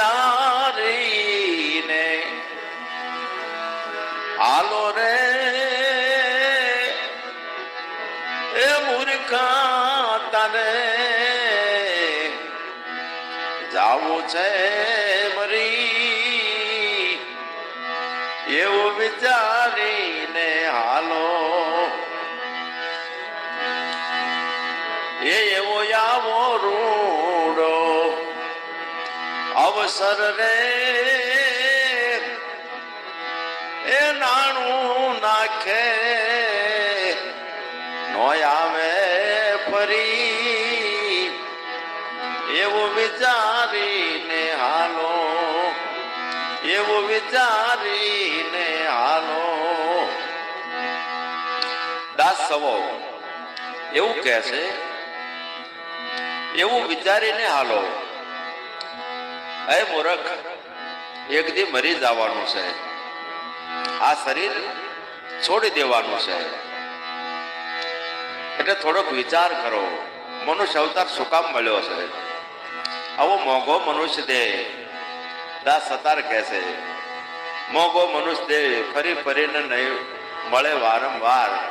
વિચારીને હાલો રે એ મૂર્ખા તને જાવું છે મરી એવું વિચારીને અવસર રે. એ નાણું નાખે. નોય આવે ફરી. એવું વિચારીને હાલો. એવું વિચારીને હાલો. દાસ સવો. એવું કહે છે. એવું વિચારીને હાલો. હે મૂર્ખ, એક દી મરી જવાનું છે. આ શરીર છોડી દેવાનું છે. એટલે થોડોક વિચાર કરો. મનુષ્ય અવતાર શું કામ મળ્યો છે? આવો મોંઘો મનુષ્ય દેહ દાસ સતાર કહે છે. મોંઘો મનુષ્ય દેહ ફરી ફરીને નહીં મળે વારંવાર.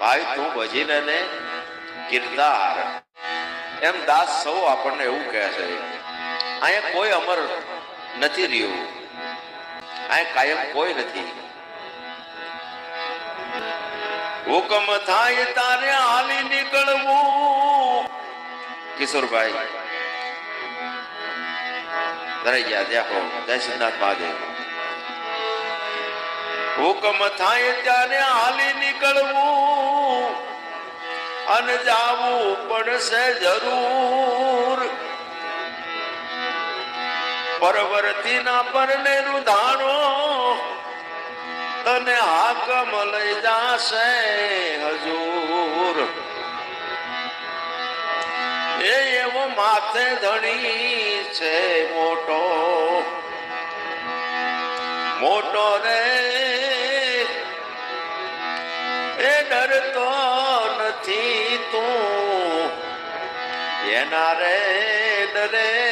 ભાઈ, તું ભજીને ને કિરદાર. એમ દાસ સૌ આપણને એવું કહે છે. અહીંયા કોઈ અમર નથી રહ્યું. અહીંયા કાયમ કોઈ નથી. હુકમ થાય તારે હાલી નીકળવું. કિશોરભાઈ ધરાઈ ગયા દેખો જય શ્રીનાથ મહાદેવ. હુકમ થાય ત્યારે હાલી નીકળવું. અને જાવું પડશે જરૂર. પરવર્તીના પરને ધારો તને હાકમ લઈ જાશે હજુર. એ એવો માથે ધણી છે મોટો. મોટો રે. એ ડરતો નથી તું. એના રે ડરે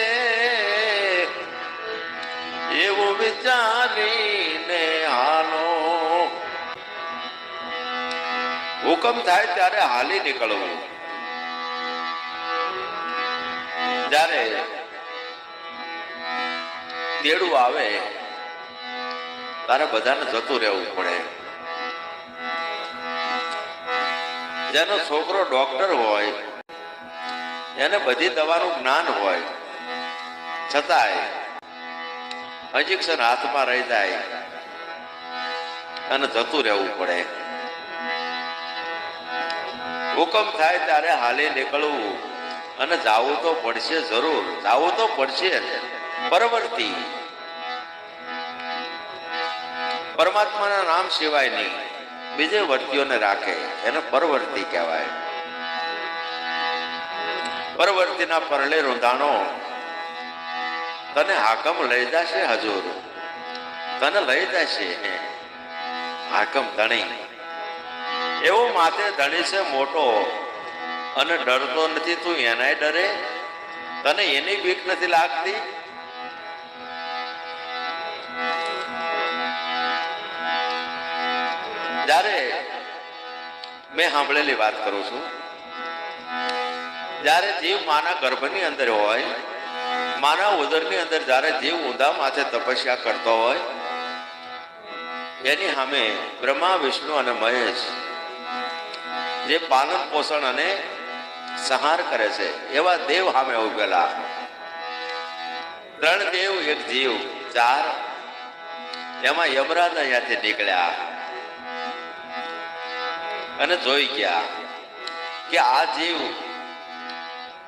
વિચારીને હાલો. હુકમ થાય ત્યારે હાલી નીકળવું. જ્યારે તેડું આવે તારે બધાને જતું રહેવું પડે. જેનો છોકરો ડોક્ટર હોય, એને બધી દવાનું જ્ઞાન હોય. છતાંય ઇન્જેક્શન હાથમાં રહી જાય અને જતું રહેવું પડે. હુકમ થાય ત્યારે હાલી નીકળવું અને જાવું તો પડશે જરૂર, જાવું તો પડશે પરવર્તી પરમાત્માના નામ સિવાય નહીં, બીજે વર્તીઓને રાખે, એને પરવર્તી કહેવાય. પરવર્તીના પરલે રૂંધાણો તને હાકમ લઈ જશે હજુર. તને લઈ જશે હાકમ ધણી. એવો માથે ધણી છે મોટો. અને ડરતો નથી તું એનાય ડરે. તને એની બીક નથી લાગતી? જ્યારે મેં સાંભળેલી વાત કરું છું, જ્યારે જીવ માના ગર્ભની અંદર હોય માના ઉદરની અંદર જ્યારે જીવ ઉદા માથે તપસ્યા કરતો હોય, એની સામે બ્રહ્મા, વિષ્ણુ અને મહેશ જે પાલન પોષણ અને સંહાર કરે છે, એવા દેવ સામે ઉભેલા. ત્રણ દેવ, એક જીવ, ચાર એમાં યમરાજ અહીંયાથી નીકળ્યા અને જોઈ ગયા કે આ જીવ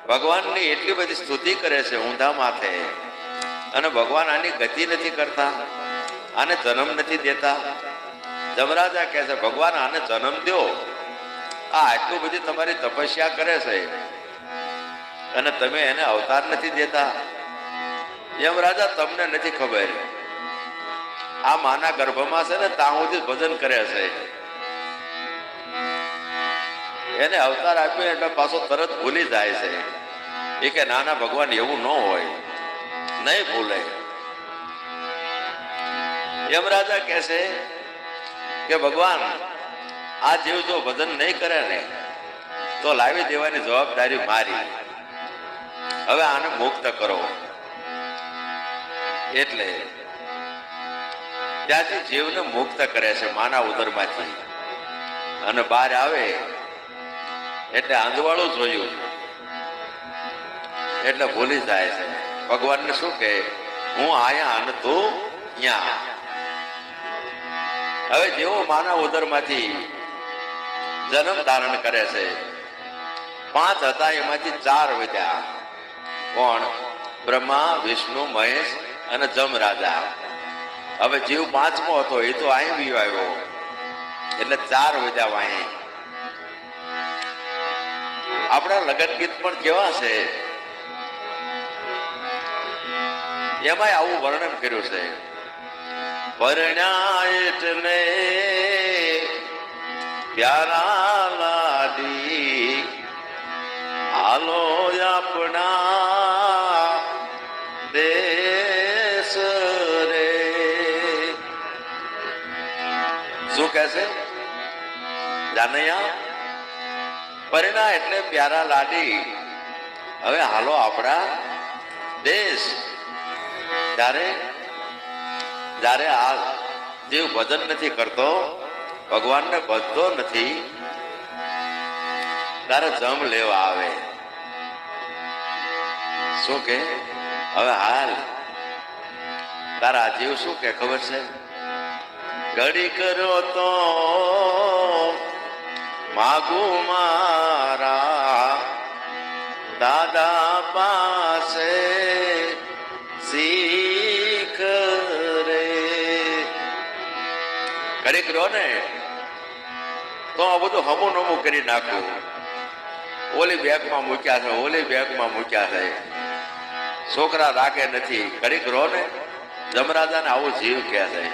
ભગવાનની એટલી બધી સ્તુતિ કરે છે ઊંધા માથે અને ભગવાન આની ગતિ નથી કરતા, આને જન્મ નથી દેતા. જમરાજા કહે છે, ભગવાન, આને જન્મ દો આ આટલું બધી તમારી તપસ્યા કરે છે અને તમે એને અવતાર નથી દેતા. એમ રાજા, તમને નથી ખબર. આ માના ગર્ભમાં છે ને, ત્યાં સુધી ભજન કરે છે. એને અવતાર આપ્યો એટલે પાછો તરત ભૂલી જાય છે. એ કે નાના ભગવાન એવું ન હોય. નહીં ભૂલે. યમરાજા કહે છે કે ભગવાન, આ જીવ જો ભજન નહીં કરે ને, તો લાવી દેવાની જવાબદારી મારી. હવે આને મુક્ત કરો. એટલે ત્યાંથી જીવને મુક્ત કરે છે માના ઉદરમાંથી. અને બહાર આવે એટલે આંધવાળું જોયું એટલે ભૂલી જાય છે. ભગવાનને શું કહે? હું આયા અને તું ત્યાં હવે જેવો માના ઉદરમાંથી જન્મ ધારણ કરે છે, પાંચ હતા એમાંથી ચાર વધ્યા. કોણ? બ્રહ્મા, વિષ્ણુ, મહેશ અને જમ રાજા હવે જીવ પાંચમો હતો, એ તો અહીં બી આવ્યો એટલે ચાર વધ્યા વાંહે. આપણા લગન ગીત પણ કેવા છે? એમાંય આવું વર્ણન કર્યું છે. પરણ્યા એટલે પ્યારા લાડી હાલો આપણા દેશ રે. શું કહે છે? જાનૈયા? પરિણા એટલે પ્યારા લાડી. હવે હાલો આપણા દેશ. ત્યારે જ્યારે આ જીવ ભજન નથી કરતો, ભગવાનને ભજતો નથી તારે જમ લેવા આવે. શું કે? હવે હાલ. તારા જીવ શું કે ખબર છે? ઘડી કરો તો માગું મારા દાદા પાસે શીખ રે. ઘડીક રહો ને, તો આ બધું હમું નમું કરી નાખું. ઓલી બેગમાં મૂક્યા છે, ઓલી બેગમાં મૂક્યા છે. છોકરા રાખે નથી. ઘડીક રહો ને, જમરાજાને આવું જીવ કે છે.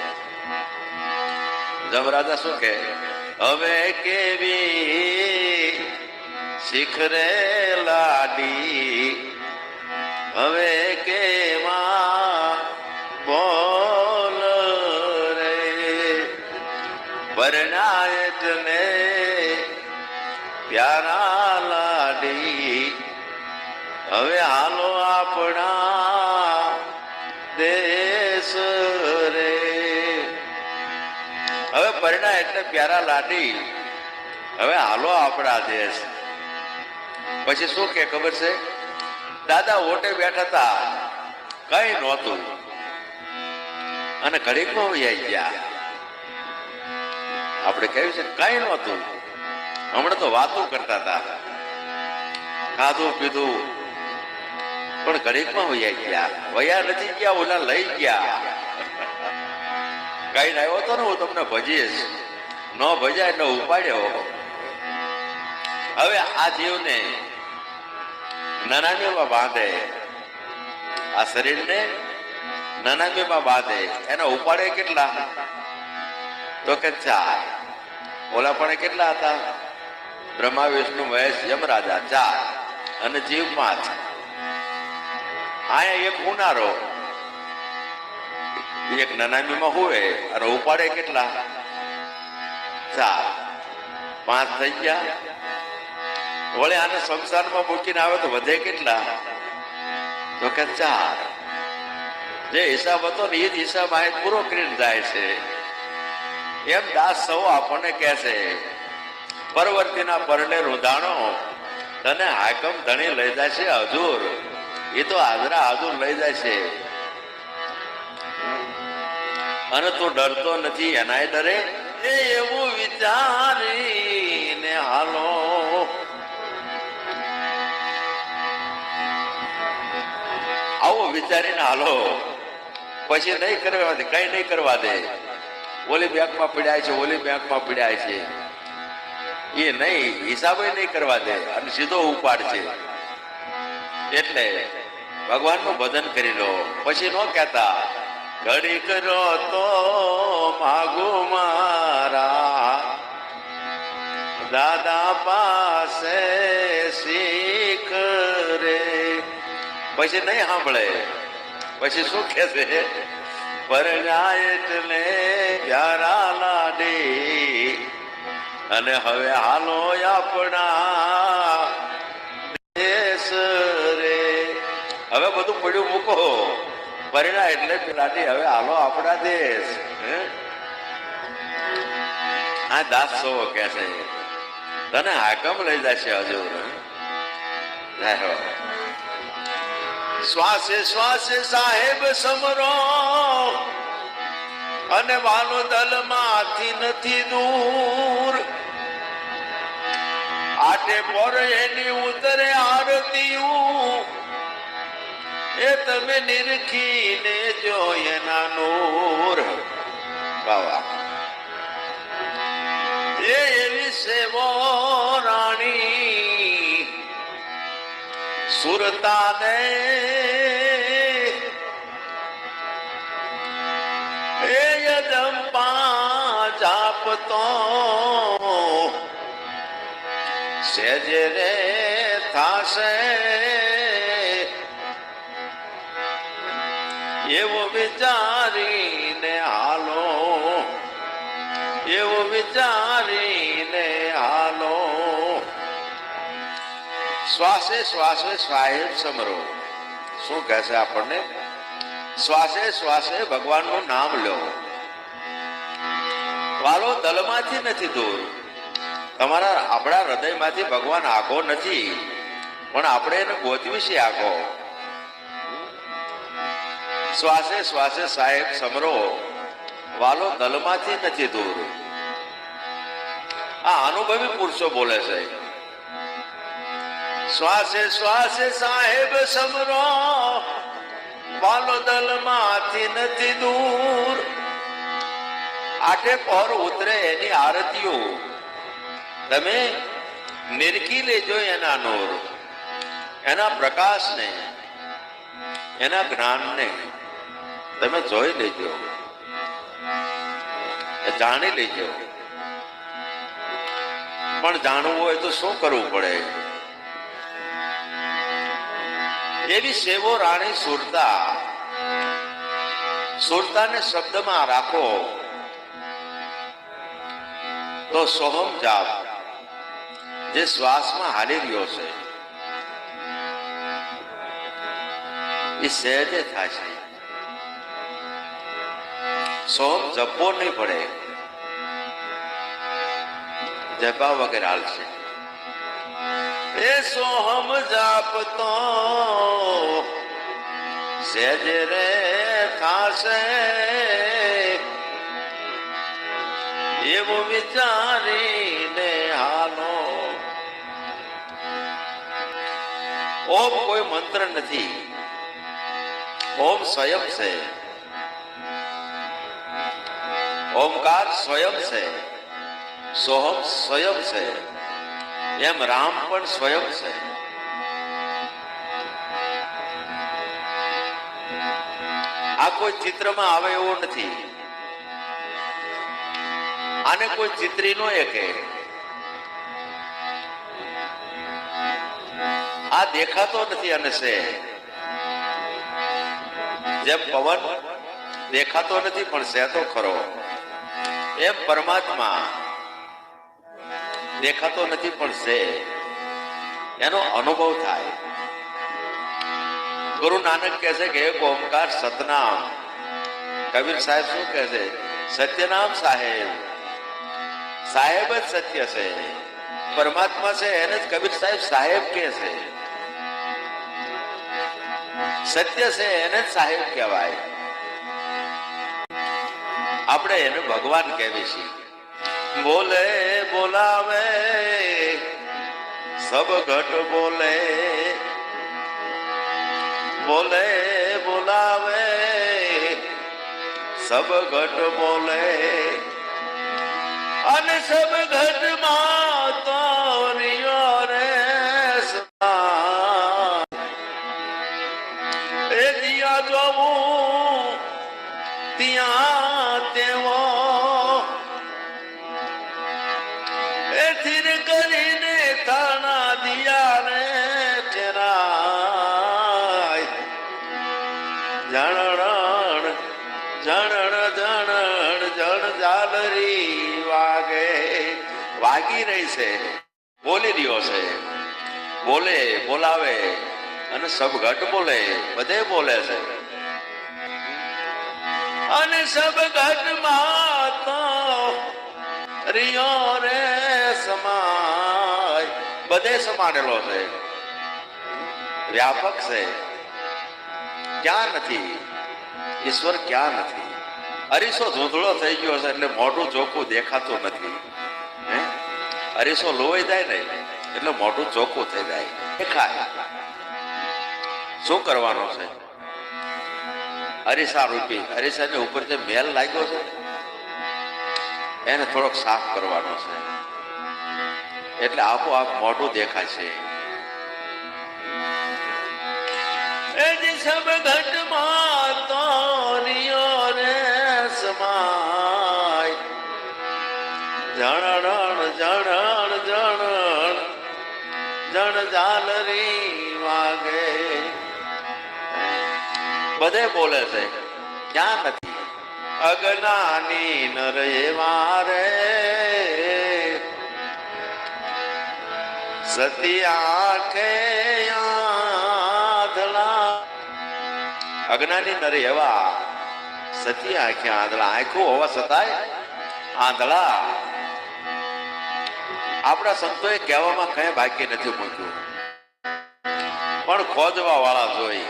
જમરાજા શું કે હવે કેવી શિખરે લાડી? હવે કેવા બોલ રે? પરણાયત ને પ્યારા લાડી. હવે હાલો આપણા પરિણા એટલે પ્યારા લાડી હવે હાલો આપણા દેશ. પછી શું કે ખબર છે? દાદા ઓટે બેઠા હતા. કઈ નહોતું. અને ઘડીકમાં વહી ગયા. આપણે કહ્યું છે કઈ નહોતું. હમણાં તો વાતો કરતા હતા. ખાધું પીધું. પણ ઘડીકમાં વૈયા ગયા. વૈયા નથી ગયા, ઓલા લઈ ગયા. કઈ આવ્યો હતો ને, હું તમને ભજીશ ન ભજાય એટલે ઉપાડ્યો હવે. આ જીવને નાનામીમાં બાંધે. આ શરીરને નાનામીમાં બાંધે. એને ઉપાડે કેટલા? તો કે ચાર. ઓલા પણ કેટલા હતા? બ્રહ્મા, વિષ્ણુ, મહેશ, યમરાજા, ચાર. અને જીવ પાંચ. આયા એક ઉનારો એક નાનામીમાં હોય અને ઉપાડે કેટલા? ચાર. પાંચ થઈ ગયા. વળે આને સંસારમાં મૂકીને આવે તો વધે કેટલા? તો કે ચાર. જે હિસાબ હતો ને એ જ હિસાબ આ પૂરો કરીને જાય છે. એમ દાસ સૌ આપણને કહે છે, પરવર્તીના પરણે રૂંધાણો તને હાકમ ધણી લઈ જાય છે, હજુર. એ તો હાજરા હજુર લઈ જાય છે. અને તું ડરતો નથી, એનાય ડરે. એ એવું વિચારીને હાલો. આવો વિચારીને હાલો. પછી નહીં કરવા દે, કઈ નહીં કરવા દે. ઓલી બેંકમાં પીડાય છે, ઓલી બેંકમાં પીડાય છે. એ નહીં, હિસાબે નહીં કરવા દે, અને સીધો ઉપાડ છે. એટલે ભગવાનનું ભજન કરી લો. પછી ન કહેતા. ઘડી રો તો માગો મારા. દાદા પાસે શીખ રે. પછી નહીં સાંભળે. પછી શું કે છે? પરણાય એટલે પ્યારા લાડી. અને હવે હાલો આપણા દેશ રે. હવે બધું પડ્યું મૂકો. પરિણા એટલે પેલાની હવે હાલો આપણા દેશ, હા? દાસ સો કે છે. તને હાકમ લઈ જશે હજુ. શ્વાસે શ્વાસે સાહેબ સમરો, અને વાનો દલમાંથી નથી દૂર. આટે પર એની ઉતરે આરતીયું. એ તમે નિરખીને જો એના નૂર. બાવા એ એવી સેવો રાણી. સુરતાને એ યદંપા જાપતો. સેજ રે થાશે. વિચારીને હાલો. એવું વિચારીને હાલો. શ્વાસે શ્વાસે સાહેબ સમરો. શું કહે છે આપણને? શ્વાસે શ્વાસે ભગવાનનું નામ લો. વાલો, દલમાંથી નથી દૂર. તમારા આપણા હૃદયમાંથી ભગવાન આગો નથી. પણ આપણે એને ગોતવી છે આગો. શ્વાસે શ્વાસે સાહેબ, સમરો. વાલો દલમાંથી નથી દૂર. આ અનુભવી પુરુષો બોલે છે. શ્વાસે શ્વાસે સાહેબ, સમરો. વાલો દલમાંથી નથી દૂર. આઠે પહોર ઉતરે એની આરતીઓ. તમે નિરકી લેજો એના નોર. એના પ્રકાશને, એના જ્ઞાનને. તમે જોઈ લેજો. જાણી લેજો. પણ જાણવું હોય તો શું કરવું પડે? એવી સેવો રાણી સુરતા? સુરતાને શબ્દમાં રાખો. તો સોહમ જાપ, જે શ્વાસમાં હાલી રહ્યો છે, એ સહેજે થશે સોહમ જપવો નહીં પડે. જપા વગેરે હાલશે એ સોહમ જાપતો. સેજ રે થાશે એવું વિચારીને હાલો. ઓમ કોઈ મંત્ર નથી. ઓમ સ્વયં છે. ઓમકાર સ્વયં છે. સોહમ સ્વયં છે. એમ રામ પણ સ્વયં છે. આ કોઈ ચિત્રમાં આવે એવો નથી. આને કોઈ ચિત્રી નો એ આ દેખાતો નથી અને છે. જેમ પવન દેખાતો નથી પણ છે તો ખરો. એમ પરમાત્મા? દેખાતો નથી પણ છે. એનો અનુભવ થાય. ગુરુ નાનક કહે છે કે એક ઓમકાર સતનામ. કબીર સાહેબ શું કહે છે? સત્યનામ સાહેબ. સાહેબ જ સત્ય છે. પરમાત્મા છે, એને જ કબીર સાહેબ સાહેબ કે છે. સત્ય છે, એને જ સાહેબ કહેવાય. આપણે એને ભગવાન કહેવી છીએ બોલે, બોલાવે, સબ ઘટ બોલે. બોલે, બોલાવે, સબ ઘટ બોલે. અને સબ ઘટમાં એ કરીને તાણા દિયા ને ફેરાય. જણણ જણણ જણણ, જણ જાલરી વાગે. વાગી રહી છે. બોલી રહ્યો છે. બોલે, બોલાવે અને સબ ઘટ બોલે, બધે બોલે છે. અને સબ ઘટમાં તો રિયો રે સમાય. બધે સમાડેલો છે. વ્યાપક છે. ક્યાં નથી? ઈશ્વર ક્યાં નથી? અરીસો ધૂંધળો થઈ ગયો છે એટલે મોઢું ચોખ્ખું દેખાતું નથી. અરીસો લોહી જાય ને એટલે મોઢું ચોખ્ખું થઈ જાય. દેખાય. શું કરવાનું છે? અરીસા રૂપી. અરીસાની ઉપર જે મેલ લાગ્યો છે. એને થોડોક સાફ કરવાનો છે. એટલે આપોઆપ મોઢું દેખાશે. છે સબ ઘટમાં તો રિયો રે સમાય. જણણ જણણ જણણ જણ ઝાલરી વાગે. બધે બોલે છે ક્યાં નથી? અગનાની નર એવા રે સતી આંખે અજ્ઞાની નર એવા સતી આંખે આંધળા. આંખો હોવા છતાંય આંધળા. આપણા સંતોએ કહેવામાં કઈ બાકી નથી મૂક્યું. પણ ખોજવા વાળા જોઈ.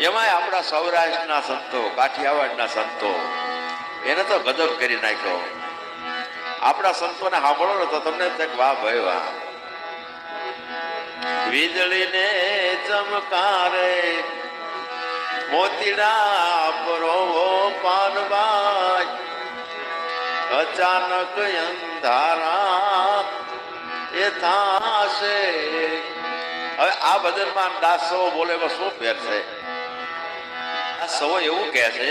એમાંય આપણા સૌરાષ્ટ્રના સંતો, કાઠિયાવાડના સંતો, એને તો ગજબ કરી નાખ્યો. આપણા સંતોને સાંભળો ને તો તમને થાય વાહ ભાઈ વાહ. વીજળીને ચમકારે, મોતીડા પરોવો પાનબાઈ અચાનક અંધારા એ થાશે. હવે આ ભજનમાં દાસો બોલે શું ફેર છે? આ સૌ એવું કહે છે,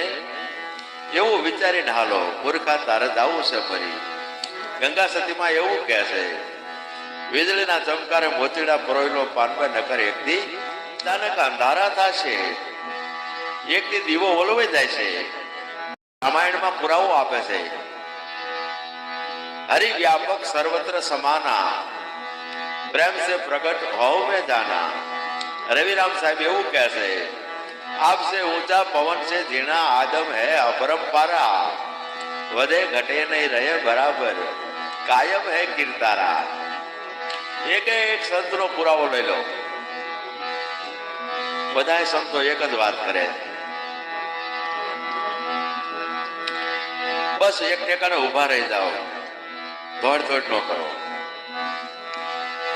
એવું વિચારીને હાલો પુરખા તારે જાવું છે ફરી. ગંગા સતીમાં એવું કહે છે, વીજળીના ચમકારે મોતીડા પરોયલો પાનબે નકર એકદી અચાનક અંધારા થશે. એકદી દીવો ઓલવાઈ જાય છે. રામાયણમાં પુરાવો આપે છે. હરિવ્યાપક સર્વત્ર સમાના. પ્રેમ સે પ્રગટ હોવ મેં જાના. રવિરામ સાહેબ એવું કહે છે, આપસે ઊંચા પવન છે જીણા આદમ હે અપરમ પારા. વધે ઘટે નહીં, રહે બરાબર. કાયમ હે કીર્તારા એક એક સંતનો પુરાવો લઈ લો. બધા સંતો એક જ વાત કરે. બસ એક ઠેકાને ઊભા રહી જાઓ. ધોડધોડ ન કરો.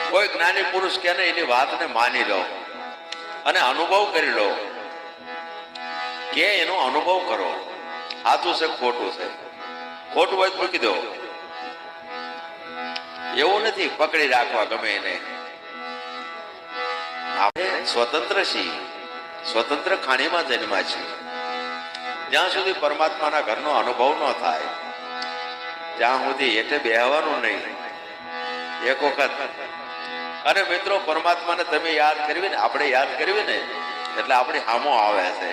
કોઈ જ્ઞાની પુરુષ કે એની વાતને માની લો અને અનુભવ કરી લો. કે એનો અનુભવ કરો. સાચું છે ખોટું છે? ખોટું હોય મૂકી દો. એવું નથી, પકડી રાખવા ગમે એને. આપણે સ્વતંત્ર છીએ. સ્વતંત્ર ખાણીમાં જન્મા છીએ. જ્યાં સુધી પરમાત્માના ઘરનો અનુભવ ન થાય, ત્યાં સુધી એટલે બેહવાનું નહીં. એક વખત અને મિત્રો, પરમાત્માને તમે યાદ કરવી ને, આપણે યાદ કરવી ને, એટલે આપણી હામો આવે છે.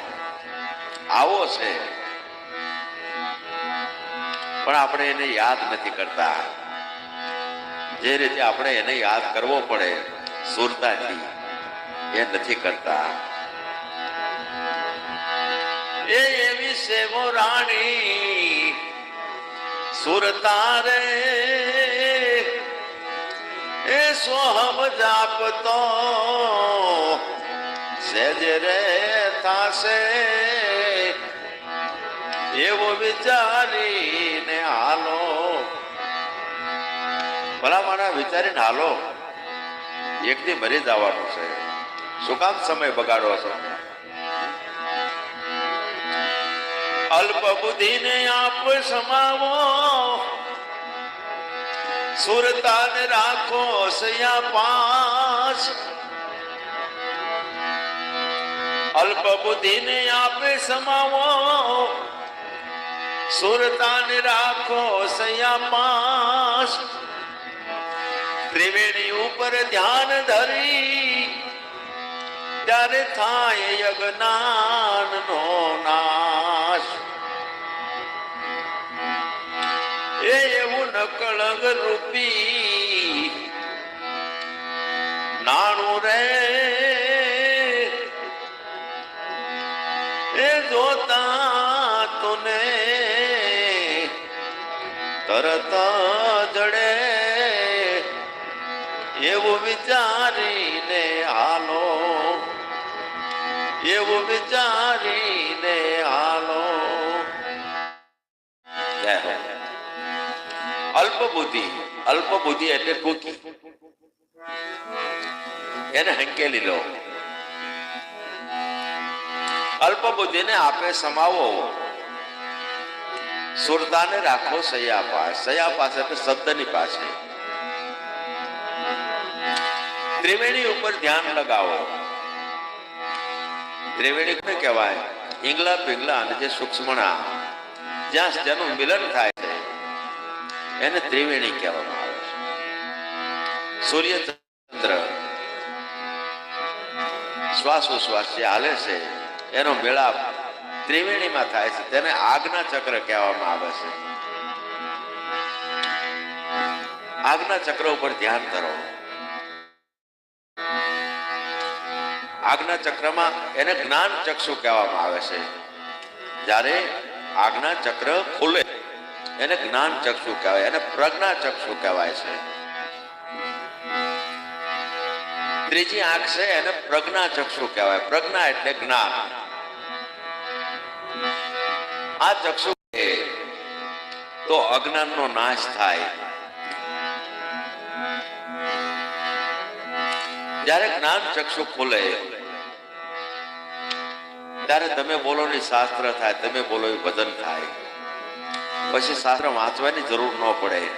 આવો છે. પણ આપણે એને યાદ નથી કરતા. જે રીતે આપણે એને યાદ કરવો પડે, સુરતાથી, એ નથી કરતા. એ એવી સેવો રાણી, સુરતા રે. એ સોહમ જાપતો, સેજ રે થાશે. એવો વિચારીને હાલો. ભલામણા વિચારીને હાલો. એક દી મરી જવાનું છે. શું કામ સમય બગાડો છો? અલ્પ બુદ્ધિને આપ સમાવો. સુરતાને રાખો સયા પાસ અલ્પ બુદ્ધિને આપે સમાવો. સુરતાને રાખો સયા પાસ ત્રિવેણી ઉપર ધ્યાન ધરી. ત્યારે થાય યજ્ઞાન નો નાશ. એ એવું નકળંગ રૂપી. નાણું રે તરત જડે. એવું વિચારીને હાલો. એવું વિચારીને હાલો. અલ્પ બુદ્ધિ અલ્પ બુદ્ધિ એટલે ટૂંકી. એને હંકેલી લો. અલ્પ બુદ્ધિને આપે સમાવો. સુરતાને રાખો સયા પાસ. સયા પાસે એટલે શબ્દની પાસે ત્રિવેણી ઉપર ધ્યાન લગાવો. ત્રિવેણી કોને કહેવાય? ઈંગલા પિંગલા અને જે સૂક્ષ્મણા. જ્યાં જેનું મિલન થાય છે, એને ત્રિવેણી કહેવામાં આવે છે. સૂર્ય ચંદ્ર શ્વાસ ઉશ્વાસ જે હાલે છે, એનો મેળાપ ત્રિવેણીમાં થાય છે. તેને આજ્ઞા ચક્ર કહેવામાં આવે છે. આજ્ઞા ચક્ર ઉપર ધ્યાન કરો. આજ્ઞા ચક્રમાં એને જ્ઞાન ચક્ષુ કહેવામાં આવે છે. જ્યારે આજ્ઞા ચક્ર ખુલે, એને જ્ઞાન ચક્ષુ કહેવાય, એને પ્રજ્ઞા ચક્ષુ કહેવાય છે. ત્રીજી આંખ છે, એને પ્રજ્ઞા ચક્ષુ કહેવાય. પ્રજ્ઞા એટલે જ્ઞાન. આ ચક્ષુ તો અજ્ઞાનનો નાશ થાય. જ્યારે જ્ઞાન ચક્ષુ ખુલે, ત્યારે તમે બોલો ને શાસ્ત્ર થાય, તમે બોલો એ વજન થાય. પછી શાસ્ત્ર વાંચવાની જરૂર ન પડે.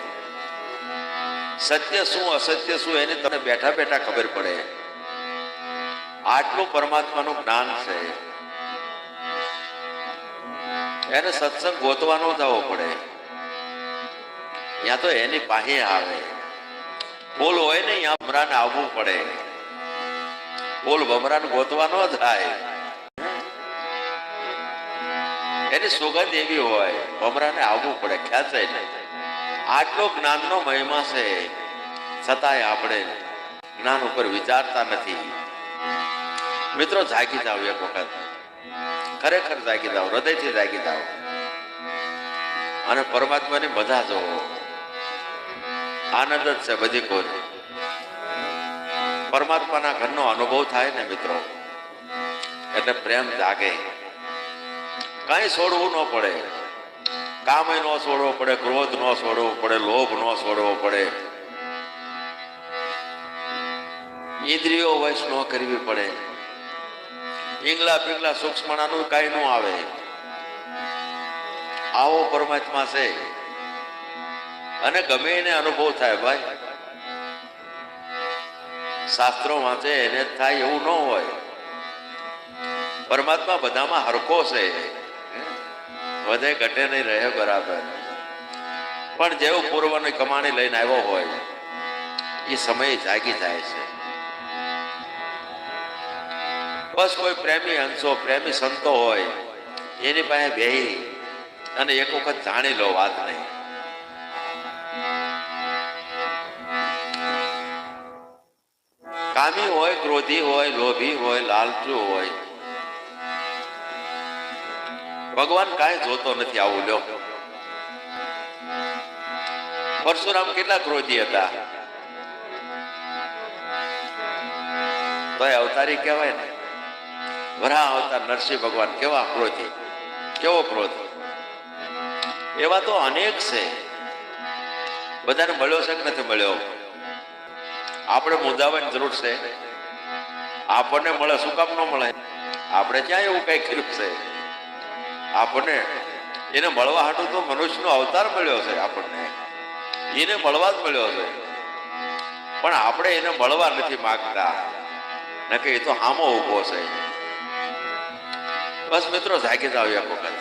સત્ય શું, અસત્ય શું, એની તમને બેઠા બેઠા ખબર પડે. આટલું પરમાત્માનું જ્ઞાન છે. એને સત્સંગ ગોતવાનો જવો પડે. ત્યાં તો એની પાસે આવે. બોલ હોય ને ત્યાં ભમરાને આવવું પડે. બોલ, ભમરાને ગોતવાનો થાય. એની સુગંધ એવી હોય, ભમરાને આવવું પડે ખેંચાય નહીં આટલો જ્ઞાનનો મહિમા છે. છતાંય આપણે જ્ઞાન ઉપર વિચારતા નથી. મિત્રો, જાગી જાવ એક વખત. ખરેખર જાગી જાઓ, હૃદયથી જાગી જાઓ. અને પરમાત્માની બધા જોવો આનંદ જ છે બધી કોઈ. પરમાત્માના ઘરનો અનુભવ થાય ને મિત્રો, એટલે પ્રેમ જાગે. કઈ છોડવું ન પડે. કામ ન છોડવો પડે, ક્રોધ ન છોડવો પડે, લોભ ન છોડવો પડે. ઇન્દ્રિયો વશ ન કરવી પડે. ઈંગલા પીંગલા સૂક્ષ્મણાનું કઈ ન આવે. આવો પરમાત્મા છે. અને ગમે એને અનુભવ થાય ભાઈ. શાસ્ત્રો વાંચે એને થાય એવું ન હોય. પરમાત્મા બધામાં હરખો છે. વધે ઘટે નહીં રહે બરાબર. પણ જેવો પૂર્વની કમાણી લઈને આવ્યો હોય, એ સમય જાગી જાય છે. બસ કોઈ પ્રેમી હંસો પ્રેમી સંતો હોય, એની પાસે બેહી અને એક વખત જાણી લો વાત નહીં કામી હોય, ક્રોધી હોય, લોભી હોય, લાલચુ હોય, ભગવાન કાંઈ જોતો નથી આવું લ્યો. પરશુરામ કેટલા ક્રોધી હતા? તો અવતારી કહેવાય ને. વરા અવતાર નરસિંહ ભગવાન કેવા ક્રોધી? કેવો ક્રોધ? એવા તો અનેક છે. બધાને મળ્યો છે કે નથી મળ્યો? આપણે મુદાવાની જરૂર છે. આપણને મળે, શું કામ ન મળે? આપણે ક્યાં એવું કઈ કર્યું છે? આપણને, એને મળવા હાટું તો મનુષ્યનો અવતાર મળ્યો છે આપણને. એને મળવા જ મળ્યો છે. પણ આપણે એને મળવા નથી માગતા. નકે એ તો હામો ઊભો છે. બસ મિત્રો, જાગી જાવ એક વખત.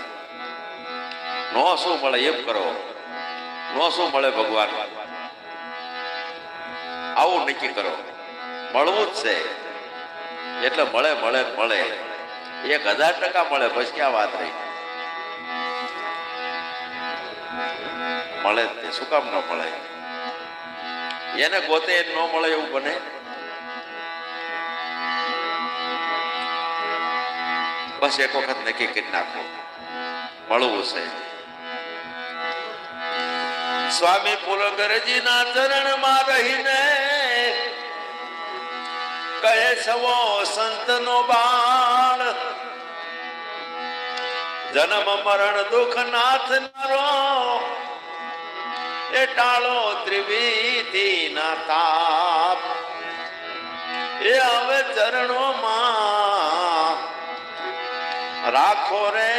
નો શું મળે, એમ કરો. નો શું મળે ભગવાન? આવું નક્કી કરો. મળવું જ છે. એટલે મળે મળે મળે. એક હજાર ટકા મળે, પછી ક્યાં વાત રહી? મળે તે, શું કામ ન મળે? એને ગોતે ન મળે એવું બને? બસ એક વખત નક્કી કરી નાખો. મળવું છે. સ્વામી પુલગરજીના ચરણમાં રહીને કહે, સવો સંતનો બાણ જન્મ, મરણ, દુઃખ, નાથ, નારો, એ ટાળો ત્રિવિધિ ના તાપ. એ હવે ચરણોમાં રાખો રે.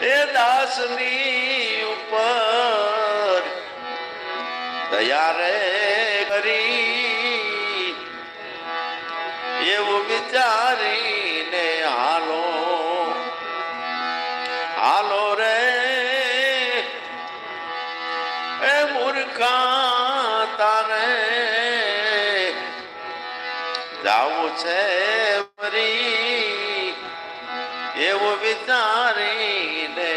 એ દાસની ઉપર દયા રે કરી. એવું વિચારીને હાલો હાલો રે. એ મૂર્ખા તારે જાવું છે કરી એવું વિચારીને